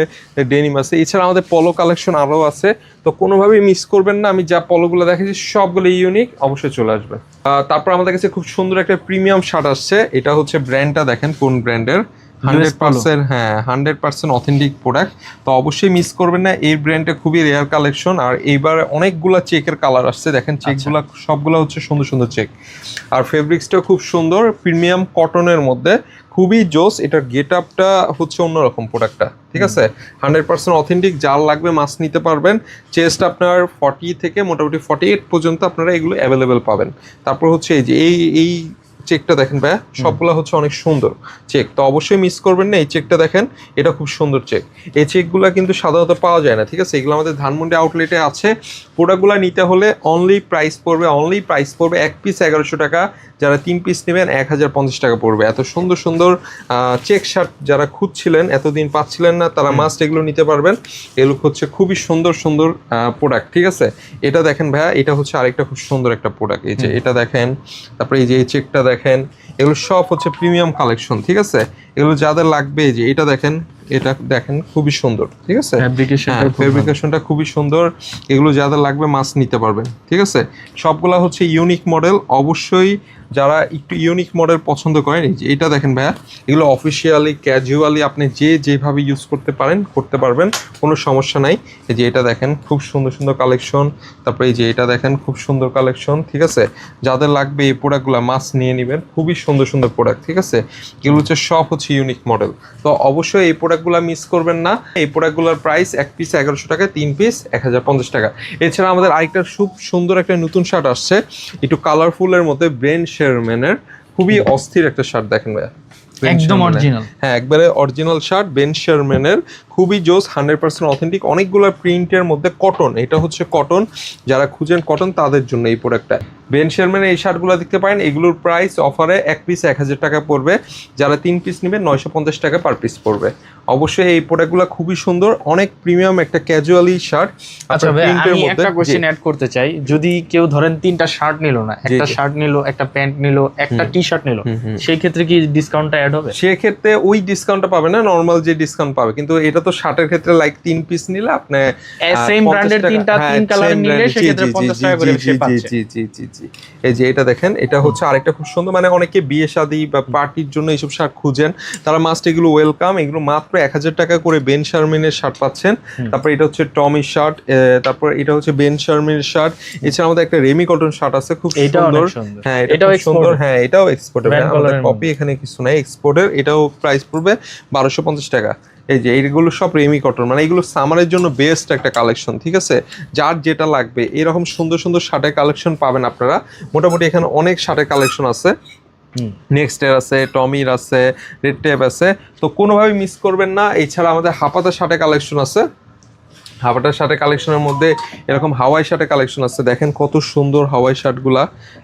ডেনিম আছে, এছাড়া আমাদের পলো কালেকশন আরও আছে। তো কোনোভাবেই মিস করবেন না, আমি যা পলোগুলো দেখেছি সবগুলো ইউনিক অবশ্যই চলে আসবে। তারপর আমাদের কাছে খুব সুন্দর একটা প্রিমিয়াম শার্ট আসছে, এটা হচ্ছে ব্র্যান্ডটা দেখেন, কোন ব্র্যান্ডের হান্ড্রেড পার্সেন্ট হ্যাঁ হান্ড্রেড পার্সেন্ট অথেন্টিক প্রোডাক্ট তো অবশ্যই মিস করবেন না এই ব্র্যান্ডটা খুবই রেয়ার কালেকশন আর এইবার অনেকগুলা চেকের কালার আসছে। দেখেন চেকগুলা সবগুলা হচ্ছে সুন্দর সুন্দর চেক আর ফেব্রিক্সটা খুব সুন্দর প্রিমিয়াম কটনের মধ্যে। খুবই জোস এটার গেট আপটা হচ্ছে অন্যরকম প্রোডাক্টটা ঠিক আছে? হান্ড্রেড পার্সেন্ট অথেন্টিক যার লাগবে মাছ নিতে পারবেন। চেস্ট আপনার ফর্টি থেকে মোটামুটি ফর্টি এইট পর্যন্ত আপনারা এগুলো অ্যাভেলেবেল পাবেন। তারপর হচ্ছে এই যে এই এই চেকটা দেখেন ভাইয়া সবগুলো হচ্ছে অনেক সুন্দর চেক। তো অবশ্যই মিস করবেন না এই চেকটা দেখেন এটা খুব সুন্দর চেক। এই চেকগুলো কিন্তু সাধারণত পাওয়া যায় না ঠিক আছে? এগুলো আমাদের ধানমন্ডি আউটলেটে আছে। প্রোডাক্টগুলো নিতে হলে অনলি প্রাইস পড়বে অনলি প্রাইস পড়বে এক পিস এগারোশো টাকা। যারা তিন পিস নেবেন এক হাজার পঞ্চাশ টাকা পড়বে। এত সুন্দর সুন্দর চেক শার্ট যারা খুঁজছিলেন এতদিন পাচ্ছিলেন না তারা মাস্ট এগুলো নিতে পারবেন। এগুলো হচ্ছে খুবই সুন্দর সুন্দর প্রোডাক্ট ঠিক আছে? এটা দেখেন ভাইয়া এটা হচ্ছে আরেকটা খুব সুন্দর একটা প্রোডাক্ট এই যে এটা দেখেন তারপরে এই যে এই চেকটা দেখেন এগুলো সব হচ্ছে প্রিমিয়াম কালেকশন ঠিক আছে? এগুলো যাদের লাগবে যে এটা দেখেন এটা দেখেন খুবই সুন্দর ঠিক আছে? Fabrication হ্যাঁ। ফেব্রিকেশনটা খুবই সুন্দর। এগুলো যাদের লাগবে মাছ নিতে পারবেন ঠিক আছে? সবগুলা হচ্ছে ইউনিক মডেল অবশ্যই যারা একটু ইউনিক মডেল পছন্দ করেন, এই যে এটা দেখেন ভাইয়া, এগুলো অফিসিয়ালি ক্যাজুয়ালি আপনি যে যেভাবে ইউজ করতে পারেন, করতে পারবেন, কোনো সমস্যা নাই। এই যে এটা দেখেন, খুব সুন্দর সুন্দর কালেকশন তারপরে এই যে এটা দেখেন, খুব সুন্দর কালেকশন ঠিক আছে? যাদের লাগবে এই প্রোডাক্টগুলো মাছ নিয়ে নেবেন, খুবই সুন্দর সুন্দর প্রোডাক্ট ঠিক আছে? এগুলো হচ্ছে সব হচ্ছে ইউনিক মডেল তো অবশ্যই এই প্রোডাক্টগুলো মিস করবেন না। এই প্রোডাক্টগুলোর প্রাইস এক পিস এগারোশো টাকা, তিন পিস এক হাজার পঞ্চাশ টাকা। এছাড়া আমাদের আরেকটা খুব সুন্দর একটা নতুন শার্ট আসছে, একটু কালারফুলের মধ্যে ব্রেন শেয়ারম্যানের খুবই অস্থির একটা শার্ট দেখেন ভাইয়া। একদম অরিজিনাল হ্যাঁ একবারে অরিজিনাল শার্ট বেন শারম্যানের খুবই জোস হান্ড্রেড পার্সেন্ট অথেন্টিক অনেকগুলো প্রিন্টের মধ্যে কটন এটা হচ্ছে কটন যারা খুঁজেন কটন তাদের জন্য এই প্রোডাক্টটা বেন শারম্যানের এই শার্টগুলো দেখতে পারেন। এগুলোর প্রাইস অফারে এক পিস এক হাজার টাকা পড়বে। যারা তিন পিস নেবেন নয়শো পঞ্চাশ টাকা পার পিস পড়বে। অবশ্যই এই প্রোডাক্টগুলো খুবই সুন্দর। অনেক প্রিমিয়াম একটা ক্যাজুয়ালি শার্ট আচ্ছা ভাই আমি একটা কোশ্চেন অ্যাড করতে চাই। যদি কেউ ধরেন তিনটা শার্ট নিল না একটা শার্ট নিল একটা প্যান্ট নিল একটা টি শার্ট নিল। সেই ক্ষেত্রে কি ডিসকাউন্টটা অ্যাড হবে? সেক্ষেত্রে ওই ডিসকাউন্টটা পাবে না নর্মাল যে ডিসকাউন্ট পাবে। কিন্তু এটা তো শার্টের ক্ষেত্রে লাইক তিন পিস নিলে আপনি সেম ব্র্যান্ডের তিনটা হ্যাঁ, তিন কালার নিলে জি, পঞ্চাশ জি, টাকা করে সে পাচ্ছে। জি জি জি জি। এই যে এটা দেখেন এটা হচ্ছে আরেকটা খুব সুন্দর। মানে অনেকে বিয়ে শাদী বা পার্টির জন্য এইসব শার্ট খুঁজেন। তারা মাস্ট এগুলো ওয়েলকাম এগুলো মাত্র এক হাজার টাকা করে বেন শারমিনের শার্ট পাচ্ছেন। তারপর এটা হচ্ছে টমি শার্ট তারপর এটা হচ্ছে বেন শারমিনের শার্ট এছাড়া আমাদের একটা রেমি কটন শার্ট আছে খুব সুন্দর। হ্যাঁ এটাও সুন্দর। হ্যাঁ এটাও এক্সপোর্টের আমাদের কপি এখানে কিছু নাই এক্সপোর্টের এটাও প্রাইস পড়বে বারোশো পঞ্চাশ টাকা। এই যে এইগুলো সব রেমি কটন মানে এগুলো সামারের জন্য বেস্ট একটা কালেকশন ঠিক আছে? যার যেটা লাগবে এরকম সুন্দর সুন্দর শার্টের কালেকশন পাবেন আপনারা। মোটামুটি এখানে অনেক শার্টের কালেকশন আছে। নেক্সটের আছে টমির আছে রেড টেপ আছে। তো কোনোভাবেই মিস করবেন না। এছাড়া আমাদের হাপাতা শার্টে কালেকশন আছে। হাওয়াটার শার্টের কালেকশনের মধ্যে এরকম হাওয়াই শার্টের কালেকশন আছে। দেখেন কত সুন্দর হাওয়াই শার্টগুলা।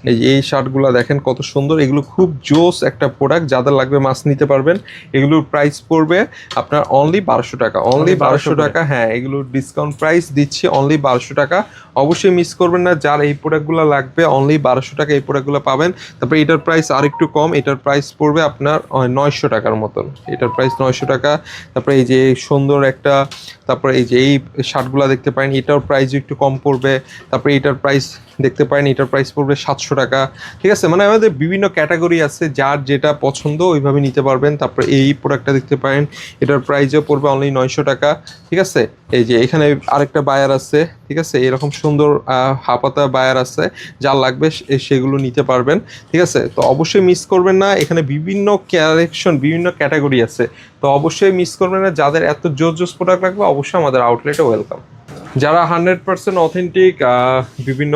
এই এই শার্টগুলা দেখেন কত সুন্দর। এগুলো খুব জোস একটা প্রোডাক্ট যাদের লাগবে মাছ নিতে পারবেন। এগুলোর প্রাইস পড়বে আপনার অনলি বারোশো টাকা। অনলি বারোশো টাকা। হ্যাঁ এগুলোর ডিসকাউন্ট প্রাইস দিচ্ছি অনলি বারোশো টাকা। অবশ্যই মিস করবেন না। যার এই প্রোডাক্টগুলো লাগবে অনলি বারোশো টাকা এই প্রোডাক্টগুলো পাবেন। তারপরে এটার প্রাইস আর একটু কম, এটার প্রাইস পড়বে আপনার নয়শো টাকার মতন। এটার প্রাইস নয়শো টাকা। তারপরে এই যে সুন্দর একটা, তারপরে এই যে এই শার্টগুলো দেখতে পারেন এটার প্রাইস একটু কম পড়বে। তারপরে এটার প্রাইস দেখতে পারেন, এটার প্রাইস পড়বে সাতশো টাকা। ঠিক আছে মানে আমাদের বিভিন্ন ক্যাটাগরি আছে, যার যেটা পছন্দ ওইভাবে নিতে পারবেন। তারপরে এই প্রোডাক্টটা দেখতে পারেন, এটার প্রাইসও পড়বে অনলি নয়শো টাকা। ঠিক আছে, এই যে এখানে আরেকটা বায়ার আছে, ঠিক আছে, এরকম সুন্দর হাপাতা বায়ার আছে যা লাগবে সেগুলো নিতে পারবেন। ঠিক আছে, তো অবশ্যই মিস করবেন না। এখানে বিভিন্ন কালেকশন বিভিন্ন ক্যাটাগরি আছে। তো অবশ্যই মিস করবেন না। যাদের এত জোর জোস প্রোডাক্ট লাগবে, অবশ্যই আমাদের আউটলেটে ওয়েলকাম যারা হান্ড্রেড পার্সেন্ট অথেন্টিক বিভিন্ন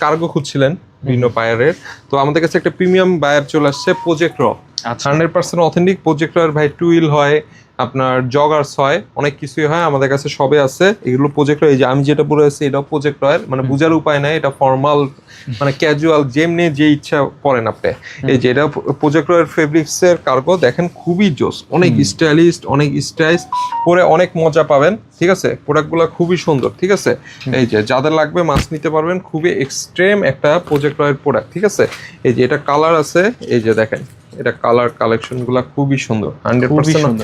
কার্গো খুঁজছিলেন বিভিন্ন বায়ারের তো আমাদের কাছে একটা প্রিমিয়াম বায়ার চলে আসছে প্রজেক্ট র আচ্ছা। Hundred percent authentic project projector ভাই টুইল হয় আপনার জগার্স হয় অনেক কিছুই হয় আমাদের কাছে সবে আছে। এগুলো প্রজেক্টর এই যে আমি যেটা পরে আছি এটাও প্রজেক্ট প্রজেক্টর মানে বোঝার উপায় নাই এটা ফর্মাল মানে ক্যাজুয়াল যেমনি যে ইচ্ছা পরেন আপনি। এই যে এটা প্রজেক্টরের ফেব্রিক্স এর কার্গো দেখেন খুবই জোস অনেক স্টাইলিস্ট অনেক স্টাইলিশ পরে অনেক মজা পাবেন ঠিক আছে? প্রোডাক্টগুলো খুবই সুন্দর ঠিক আছে? এই যে যাদের লাগবে মাছ নিতে পারবেন খুবই এক্সট্রিম একটা প্রজেক্টরের প্রোডাক্ট ঠিক আছে? এই যে এটা কালার আছে এই যে দেখেন। এটা কালার কালেকশনগুলা খুবই সুন্দর হান্ড্রেড পার্সেন্ট।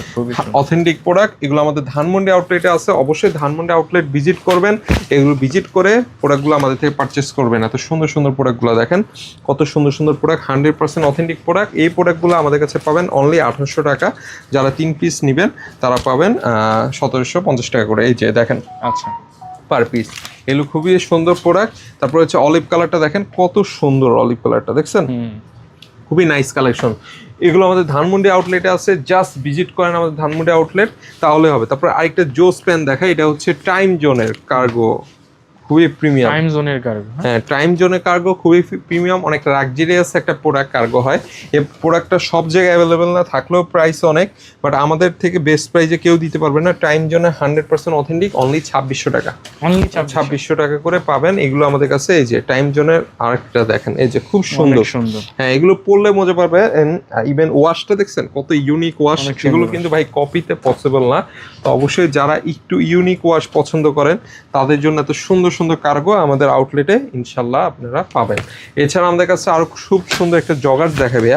অথেন্টিক প্রোডাক্ট এগুলো আমাদের ধানমন্ডি আউটলেটে আছে অবশ্যই ধানমন্ডি আউটলেট ভিজিট করবেন। এগুলো ভিজিট করে প্রোডাক্টগুলো আমাদের থেকে পারচেস করবেন। এত সুন্দর সুন্দর প্রোডাক্টগুলো দেখেন কত সুন্দর সুন্দর product hundred percent authentic product এই প্রোডাক্টগুলো আমাদের কাছে পাবেন অনলি আঠারোশো টাকা। যারা তিন পিস নেবেন তারা পাবেন সতেরোশো পঞ্চাশ টাকা করে। এই যে দেখেন আচ্ছা। পার পিস এগুলো খুবই সুন্দর প্রোডাক্ট তারপর হচ্ছে অলিভ কালারটা দেখেন কত সুন্দর অলিভ কালারটা দেখছেন? খুবই নাইস কালেকশন এগুলো আমাদের ধানমন্ডি আউটলেটে আছে। জাস্ট ভিজিট করেন আমাদের ধানমন্ডি আউটলেট তাহলে হবে। তারপরে আরেকটা জোস প্যান দেখা এটা হচ্ছে টাইম জোনের কার্গো খুবই প্রিমিয়াম টাইম জোনের কার্গো হ্যাঁ? টাইম জোনের কার্গো খুবই প্রিমিয়াম অনেক লাক্সারিয়াস একটা প্রোডাক্ট কার্গো হয়। এই প্রোডাক্টটা সব জায়গায় অ্যাভেলেবেল না থাকলেও প্রাইস অনেক বাট আমাদের থেকে বেস্ট প্রাইসে কেউ দিতে পারবে না। টাইম জোনে হান্ড্রেড পার্সেন্ট অথেন্টিক অনলি ছাব্বিশশো টাকা। অনলি ছাব্বিশশো। টাকা করে পাবেন। এগুলো আমাদের কাছে এই যে টাইম জোনের আরেকটা দেখেন এই যে খুব সুন্দর। সুন্দর। হ্যাঁ এগুলো পড়লে মজা পাবে। ইভেন ওয়াশটা দেখছেন কত ইউনিক ওয়াশ এগুলো কিন্তু ভাই কপিতে পসিবল না। তো অবশ্যই যারা একটু ইউনিক ওয়াশ পছন্দ করেন তাদের জন্য এত সুন্দর সুন্দর কার্গো আমাদের আউটলেটে ইনশাল্লাহ আপনারা পাবেন। এছাড়া আমাদের কাছে আরও খুব সুন্দর একটা জগার্স দেখাবে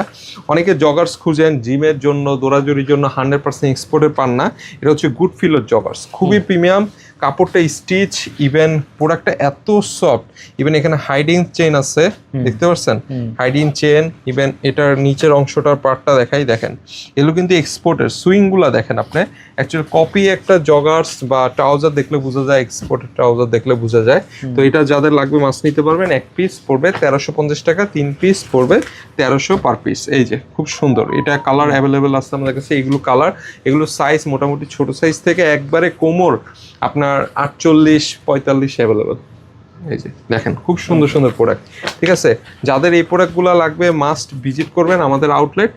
অনেকে জগার্স খুঁজেন জিমের জন্য দৌড়াদৌড়ির জন্য হান্ড্রেড পার্সেন্ট এক্সপোর্টে পান না। এটা হচ্ছে গুড ফিলোর জগার্স খুবই প্রিমিয়াম কাপড়টা স্টিচ ইভেন প্রোডাক্টটা এত সফট ইভেন এখানে হাইডিং চেন আছে দেখতে পাচ্ছেন হাইডিং চেন ইভেন এটার নিচের অংশটার পার্টটা দেখাই দেখেন। এগুলো কিন্তু এক্সপোর্টের সুইংগুলা দেখেন আপনি। অ্যাকচুয়ালি কপি একটা জগার্স বা ট্রাউজার দেখলে বোঝা যায় এক্সপোর্টের ট্রাউজার দেখলে বোঝা যায়। তো এটা যাদের লাগবে মাছ নিতে পারবেন এক পিস পড়বে তেরোশো পঞ্চাশ টাকা তিন পিস পড়বে তেরোশো পার পিস এই যে খুব সুন্দর। এটা কালার অ্যাভেলেবেল আছে আমাদের কাছে এগুলো কালার এগুলো সাইজ মোটামুটি ছোট সাইজ থেকে একবারে কোমর আপনার আটচল্লিশ পঁয়তাল্লিশ অ্যাভেলেবেল এই যে দেখেন খুব সুন্দর সুন্দর প্রোডাক্ট ঠিক আছে? যাদের এই প্রোডাক্টগুলো লাগবে মাস্ট ভিজিট করবেন আমাদের আউটলেট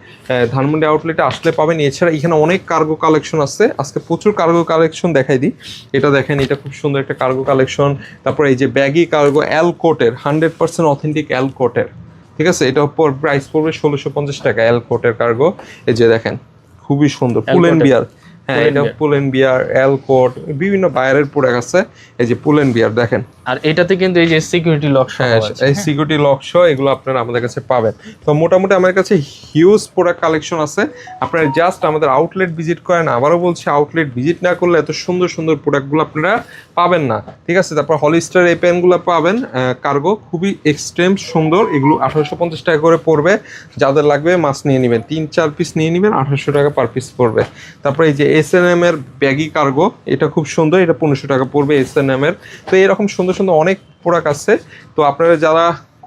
ধানমন্ডি আউটলেটে আসলে পাবেন। এছাড়া এখানে অনেক কার্গো কালেকশন আছে। আজকে প্রচুর কার্গো কালেকশন দেখাই দিই। এটা দেখেন এটা খুব সুন্দর একটা কার্গো কালেকশন তারপর এই যে ব্যাগি কার্গো অ্যাল কোটের হান্ড্রেড পার্সেন্ট অথেন্টিক অ্যাল কোটের ঠিক আছে? এটা প্রাইস পড়বে ষোলোশো পঞ্চাশ টাকা অ্যাল কোটের কার্গো এই যে দেখেন খুবই সুন্দর। পুলেন বিয়ার হ্যাঁ এটা পুলেন বিয়ার অ্যাল কোট বিভিন্ন বায়ারের প্রোডাক্ট আছে। এই যে পুলেন বিয়ার দেখেন। আর এটাতে কিন্তু এই যে সিকিউরিটি লক হ্যাঁ এই সিকিউরিটি লক সহ এগুলো আপনারা আমাদের কাছে পাবেন। তো মোটামুটি আমার কাছে হিউজ প্রোডাক্ট কালেকশন আছে। আপনারা জাস্ট আমাদের আউটলেট ভিজিট করেন আবারও বলছি আউটলেট ভিজিট না করলে এত সুন্দর সুন্দর প্রোডাক্টগুলো আপনারা পাবেন না। ঠিক আছে তারপর হলিস্টার এই পেনগুলো পাবেন কার্গো খুবই এক্সট্রিম সুন্দর এগুলো আঠারোশো পঞ্চাশ টাকা করে পড়বে। যাদের লাগবে মাছ নিয়ে নেবেন তিন চার পিস নিয়ে নেবেন আঠারোশো টাকা পার পিস পড়বে। তারপরে এই যে এস এন এম এর ব্যাগি কার্গো এটা খুব সুন্দর, এটা পনেরোশো টাকা পড়বে এস এন এম এর। তো এরকম সুন্দর সুন্দর অনেক প্রোডাক্ট আছে। তো আপনারা যারা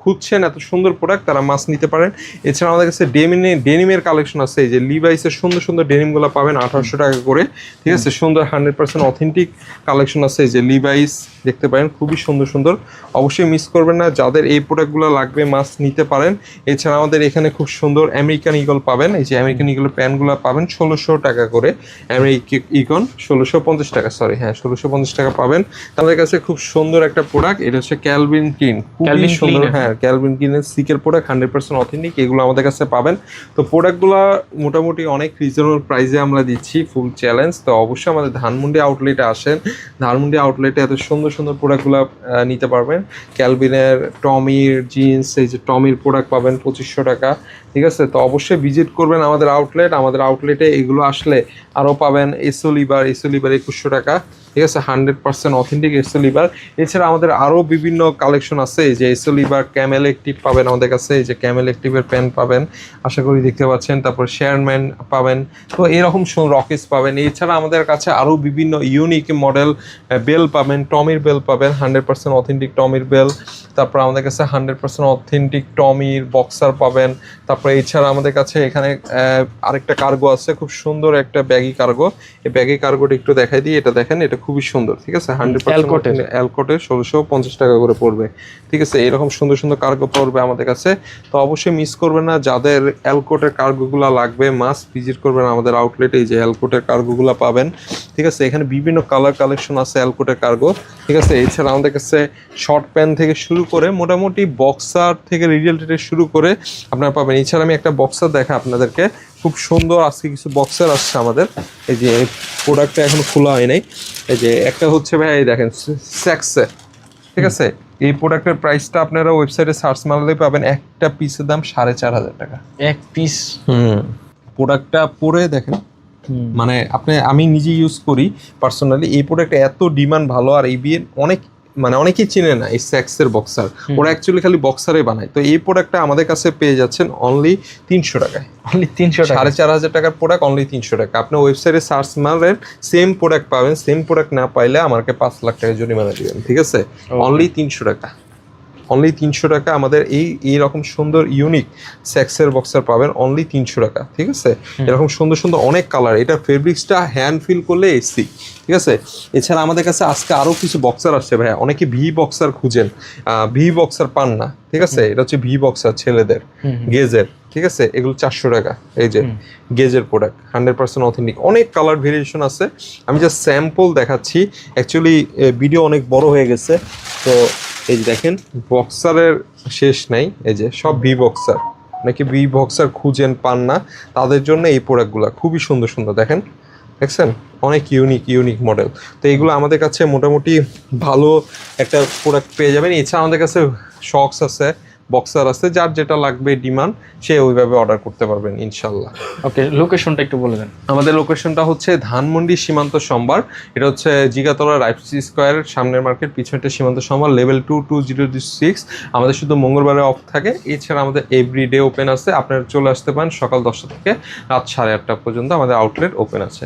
খুঁজছেন এত সুন্দর প্রোডাক্ট তারা মাছ নিতে পারেন। এছাড়া আমাদের কাছে ডেমিনে ডেনিমের কালেকশন আছে এই যে লিভাইসের সুন্দর সুন্দর ডেনিমগুলো পাবেন আঠারোশো টাকা করে ঠিক আছে? সুন্দর হান্ড্রেড পার্সেন্ট অথেন্টিক কালেকশন আছে এই যে লিভাইস দেখতে পারেন খুবই সুন্দর সুন্দর। অবশ্যই মিস করবেন না যাদের এই প্রোডাক্টগুলো লাগবে মাছ নিতে পারেন। এছাড়া আমাদের এখানে খুব সুন্দর আমেরিকান ইগল পাবেন এই যে আমেরিকান ইগলের প্যান্টগুলো পাবেন ষোলোশো টাকা করে। আমেরিকান ইগন ষোলোশো পঞ্চাশ টাকা সরি হ্যাঁ ষোলোশো পঞ্চাশ টাকা পাবেন। তাদের কাছে খুব সুন্দর একটা প্রোডাক্ট এটা হচ্ছে ক্যালভিন কিন খুবই সুন্দর হ্যাঁ ক্যালভিন কিনের সিকের প্রোডাক্ট হান্ড্রেড পার্সেন্ট অথেন্টিক এগুলো আমাদের কাছে পাবেন। তো প্রোডাক্টগুলো মোটামুটি অনেক রিজনেবল প্রাইসে আমরা দিচ্ছি ফুল চ্যালেঞ্জ তো অবশ্যই আমাদের ধানমন্ডি আউটলেটে আসেন। ধানমন্ডি আউটলেটে এত সুন্দর সুন্দর প্রোডাক্টগুলো নিতে পারবেন। ক্যালভিনের টমির জিন্স এই যে টমির প্রোডাক্ট পাবেন পঁচিশশো টাকা, ঠিক আছে? তো অবশ্যই ভিজিট করবেন আমাদের আউটলেট আমাদের আউটলেটে এগুলো আসলে আরও পাবেন। এসো লিভার এসো লিভার একুশশো টাকা। ঠিক আছে হান্ড্রেড পার্সেন্ট অথেন্টিক এসো লিভার এছাড়া আমাদের আরও বিভিন্ন কালেকশন আছে, এই যে এসো লিভার ক্যামেল একটিভ পাবেন আমাদের কাছে, এই যে ক্যামেল একটিভের প্যান পাবেন, আশা করি দেখতে পাচ্ছেন। তারপর শেয়ারম্যান পাবেন, তো এরকম রকেস পাবেন। এছাড়া আমাদের কাছে আরও বিভিন্ন ইউনিক মডেল বেল পাবেন টমির বেল পাবেন হান্ড্রেড পার্সেন্ট অথেন্টিক টমির বেল তারপর আমাদের কাছে হান্ড্রেড পার্সেন্ট অথেন্টিক টমির বক্সার পাবেন। তারপরে এছাড়া আমাদের কাছে এখানে আরেকটা কার্গো আছে, খুব সুন্দর একটা ব্যাগি কার্গো এই ব্যাগি কার্গোটা একটু দেখাই দিই, এটা দেখেন, এটা খুবই সুন্দর ঠিক আছে? হান্ড্রেড Alcote-এর। পার্সেন্ট অ্যালকোটে ষোলোশো পঞ্চাশ টাকা করে পড়বে ঠিক আছে? এরকম সুন্দর সুন্দর কার্গো পড়বে আমাদের কাছে। তো অবশ্যই মিস করবেন না যাদের অ্যালকোটের কার্গোগুলো লাগবে মাস্ট ভিজিট করবেন আমাদের আউটলেটে এই যে অ্যালকোটের কার্গোগুলো পাবেন ঠিক আছে? এখানে বিভিন্ন কালার কালেকশন আছে অ্যালকোটের কার্গো ঠিক আছে? এছাড়া আমাদের কাছে শর্ট প্যান্ট থেকে শুরু করে মোটামুটি বক্সার থেকে রিলেটেড শুরু করে আপনারা পাবেন। এছাড়া আমি একটা বক্সার দেখা আপনাদেরকে খুব সুন্দর আজকে কিছু বক্সার আসছে আমাদের। এই যে প্রোডাক্টটা এখনও খোলা হয় নাই। এই যে একটা হচ্ছে ভাই এই দেখেন স্যাক্সে ঠিক আছে? এই প্রোডাক্টের প্রাইসটা আপনারা ওয়েবসাইটে সার্চ মারলে পাবেন একটা পিসের দাম সাড়ে চার হাজার টাকা। এক পিস হুম। প্রোডাক্টটা পরে দেখেন। মানে আপনি আমি নিজে ইউজ করি পার্সোনালি এই প্রোডাক্ট এত ডিমান্ড ভালো আর এই বিয়ের অনেক মানে অনেকেই চিনে না এই স্যাক্সের বক্সার। ওরা অ্যাকচুয়ালি খালি বক্সারে বানায়। তো এই প্রোডাক্টটা আমাদের কাছে পেয়ে যাচ্ছেন অনলি তিনশো টাকায়। অনলি তিনশো টাকা সাড়ে চার হাজার টাকার প্রোডাক্ট অনলি তিনশো টাকা। আপনি ওয়েবসাইটে সার্চ মারেন সেম প্রোডাক্ট পাবেন সেম প্রোডাক্ট না পাইলে আমাকে পাঁচ লাখ টাকা জরিমানা দিবেন ঠিক আছে? অনলি তিনশো টাকা। অনলি তিনশো টাকা আমাদের এই এইরকম সুন্দর ইউনিক সেক্সের বক্সার পাবেন অনলি তিনশো টাকা ঠিক আছে? এরকম সুন্দর সুন্দর অনেক কালার এটা ফেব্রিক্সটা হ্যান্ড ফিল করলে এসি ঠিক আছে? এছাড়া আমাদের কাছে আজকে আরও কিছু বক্সার আসছে ভাইয়া অনেকে ভি বক্সার খুঁজেন ভি বক্সার পান না ঠিক আছে? এটা হচ্ছে ভি বক্সার ছেলেদের গেজের ঠিক আছে? এগুলো চারশো টাকা এই যে গেজের প্রোডাক্ট হান্ড্রেড পার্সেন্ট অথেন্টিক অনেক কালার ভেরিয়েশন আছে। আমি জাস্ট স্যাম্পল দেখাচ্ছি অ্যাকচুয়ালি ভিডিও অনেক বড় হয়ে গেছে তো এই যে দেখেন বক্সারের শেষ নাই, এই যে সব ভি বক্সার নাকি ভি বক্সার খুঁজেন পান না, তাদের জন্য এই প্রোডাক্টগুলো খুবই সুন্দর সুন্দর, দেখেন। দেখছেন? অনেক ইউনিক ইউনিক মডেল তো এইগুলো আমাদের কাছে মোটামুটি ভালো একটা প্রোডাক্ট পেয়ে যাবেন। এছাড়া আমাদের কাছে শক্স আছে বক্সার আছে যার যেটা লাগবে ডিমান্ড সে ওইভাবে অর্ডার করতে পারবেন ইনশাল্লাহ। ওকে লোকেশনটা একটু বলে দেন। আমাদের লোকেশনটা হচ্ছে ধানমন্ডি সীমান্ত সম্বার এটা হচ্ছে জিগাতলা রাইফসি স্কোয়ারের সামনের মার্কেট পিছনটা সীমান্ত সম্বার level two two zero six আমাদের শুধু মঙ্গলবারে অফ থাকে। এছাড়া আমাদের এভরি ডে ওপেন আছে। আপনারা চলে আসতে পারেন সকাল দশটা থেকে রাত সাড়ে আটটা পর্যন্ত। আমাদের আউটলেট ওপেন আছে।